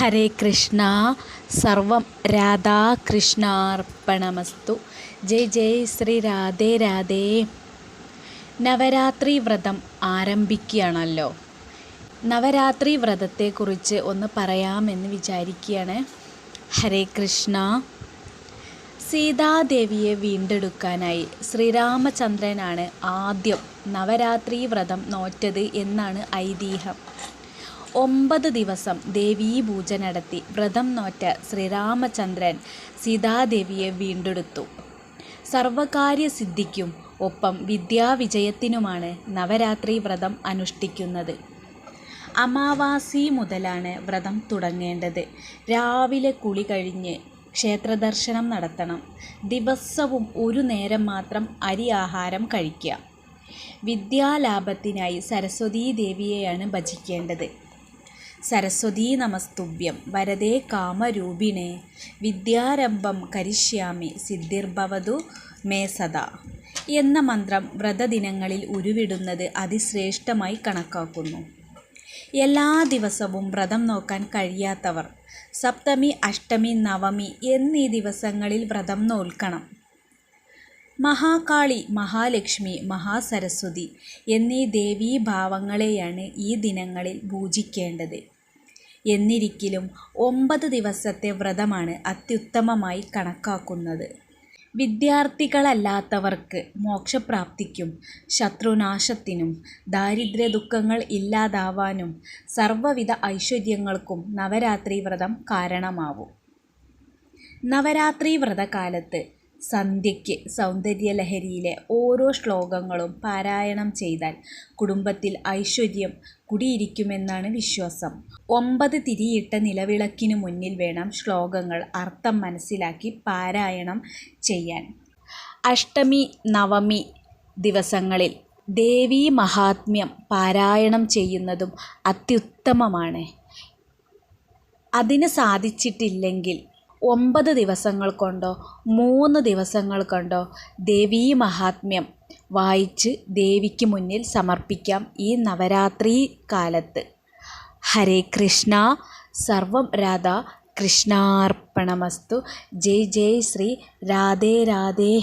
ഹരേ കൃഷ്ണ സർവം രാധാകൃഷ്ണാർപ്പണമസ്തു ജയ് ജയ് ശ്രീ രാധേ രാധേ. നവരാത്രി വ്രതം ആരംഭിക്കുകയാണല്ലോ. നവരാത്രി വ്രതത്തെക്കുറിച്ച് ഒന്ന് പറയാമെന്ന് വിചാരിക്കുകയാണ്. ഹരേ കൃഷ്ണ. സീതാദേവിയെ വീണ്ടെടുക്കാനായി ശ്രീരാമചന്ദ്രനാണ് ആദ്യം നവരാത്രി വ്രതം നോറ്റത് എന്നാണ് ഐതിഹ്യം. ഒമ്പത് ദിവസം ദേവീപൂജ നടത്തി വ്രതം നോറ്റ ശ്രീരാമചന്ദ്രൻ സീതാദേവിയെ വീണ്ടെടുത്തു. സർവകാര്യസിദ്ധിക്കും ഒപ്പം വിദ്യാവിജയത്തിനുമാണ് നവരാത്രി വ്രതം അനുഷ്ഠിക്കുന്നത്. അമാവാസി മുതലാണ് വ്രതം തുടങ്ങേണ്ടത്. രാവിലെ കുളി കഴിഞ്ഞ് ക്ഷേത്രദർശനം നടത്തണം. ദിവസവും ഒരു നേരം മാത്രം അരി ആഹാരം കഴിക്കുക. വിദ്യാലാഭത്തിനായി സരസ്വതീ ദേവിയെയാണ് ഭജിക്കേണ്ടത്. സരസ്വതീ നമസ്തുഭ്യം. വരദേ കാമരൂപിണേ. വിദ്യാരംഭം കരിഷ്യാമി. സിദ്ധിർഭവതു മേ സദാ. എന്ന മന്ത്രം വ്രതദിനങ്ങളിൽ ഉരുവിടുന്നത് അതിശ്രേഷ്ഠമായി കണക്കാക്കുന്നു. എല്ലാ ദിവസവും വ്രതം നോക്കാൻ കഴിയാത്തവർ സപ്തമി അഷ്ടമി നവമി എന്നീ ദിവസങ്ങളിൽ വ്രതം നോൽക്കണം. മഹാകാളി മഹാലക്ഷ്മി മഹാസരസ്വതി എന്നീ ദേവീഭാവങ്ങളെയാണ് ഈ ദിനങ്ങളിൽ പൂജിക്കേണ്ടത്. എന്നിരിക്കലും ഒമ്പത് ദിവസത്തെ വ്രതമാണ് അത്യുത്തമമായി കണക്കാക്കുന്നത്. വിദ്യാർത്ഥികളല്ലാത്തവർക്ക് മോക്ഷപ്രാപ്തിക്കും ശത്രുനാശത്തിനും ദാരിദ്ര്യ ദുഃഖങ്ങൾ ഇല്ലാതാവാനും സർവവിധ ഐശ്വര്യങ്ങൾക്കും നവരാത്രി വ്രതം കാരണമാവും. നവരാത്രി വ്രതകാലത്ത് സന്ധ്യയ്ക്ക് സൗന്ദര്യലഹരിയിലെ ഓരോ ശ്ലോകങ്ങളും പാരായണം ചെയ്താൽ കുടുംബത്തിൽ ഐശ്വര്യം കുടിയിരിക്കുമെന്നാണ് വിശ്വാസം. ഒമ്പത് തിരിയിട്ട നിലവിളക്കിനു മുന്നിൽ വേണം ശ്ലോകങ്ങൾ അർത്ഥം മനസ്സിലാക്കി പാരായണം ചെയ്യാൻ. അഷ്ടമി നവമി ദിവസങ്ങളിൽ ദേവീ മഹാത്മ്യം പാരായണം ചെയ്യുന്നതും അത്യുത്തമമാണ്. അതിന് സാധിച്ചിട്ടില്ലെങ്കിൽ ഒമ്പത് ദിവസങ്ങൾ കൊണ്ടോ മൂന്ന് ദിവസങ്ങൾ കൊണ്ടോ ദേവീ മഹാത്മ്യം വായിച്ച് ദേവിക്ക് മുന്നിൽ സമർപ്പിക്കാം ഈ നവരാത്രി കാലത്ത്. ഹരേ കൃഷ്ണ സർവം രാധ കൃഷ്ണാർപ്പണമസ്തു. ജയ് ജയ് ശ്രീ രാധേ രാധേ.